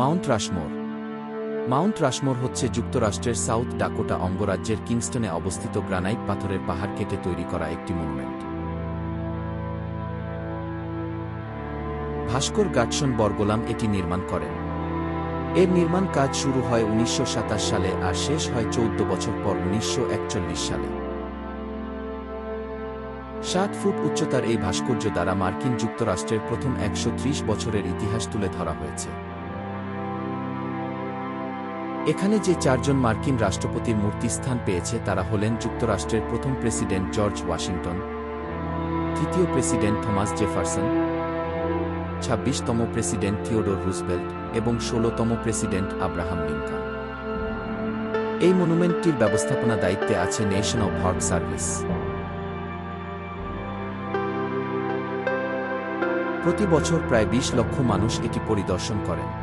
Mount Rushmore. Mount Rushmore হচ্ছে যুক্তরাষ্ট্রের south Dakota অঙ্গরাজ্যের কিংস্টনে অবস্থিত গ্রানাইট পাথরের পাহাড় কেটে তৈরি করা একটি মনুমেন্ট। ভাস্কর গাটসন বরগোলাম এটি নির্মাণ করেন। এর নির্মাণ কাজ শুরু হয় উনিশশো সাতাশ সালে আর শেষ হয় চৌদ্দ বছর পর উনিশশো একচল্লিশ সালে। সাত ফুট উচ্চতার এই ভাস্কর্য দ্বারা মার্কিন যুক্তরাষ্ট্রের প্রথম একশো ত্রিশ বছরের ইতিহাস তুলে ধরা হয়েছে। এখানে যে চারজন মার্কিন রাষ্ট্রপতির মূর্তি স্থান পেয়েছে তারা হলেন যুক্তরাষ্ট্রের প্রথম প্রেসিডেন্ট জর্জ ওয়াশিংটন, তৃতীয় প্রেসিডেন্ট থমাস জেফারসন, ছাব্বিশতম প্রেসিডেন্ট থিওডোর রুজভেল্ট এবং ষোলতম প্রেসিডেন্ট আব্রাহাম লিঙ্কন। এই মনুমেন্টটির ব্যবস্থাপনা দায়িত্বে আছে নেশন অব হর্ট সার্ভিস। প্রতি বছর প্রায় বিশ লক্ষ মানুষ এটি পরিদর্শন করেন।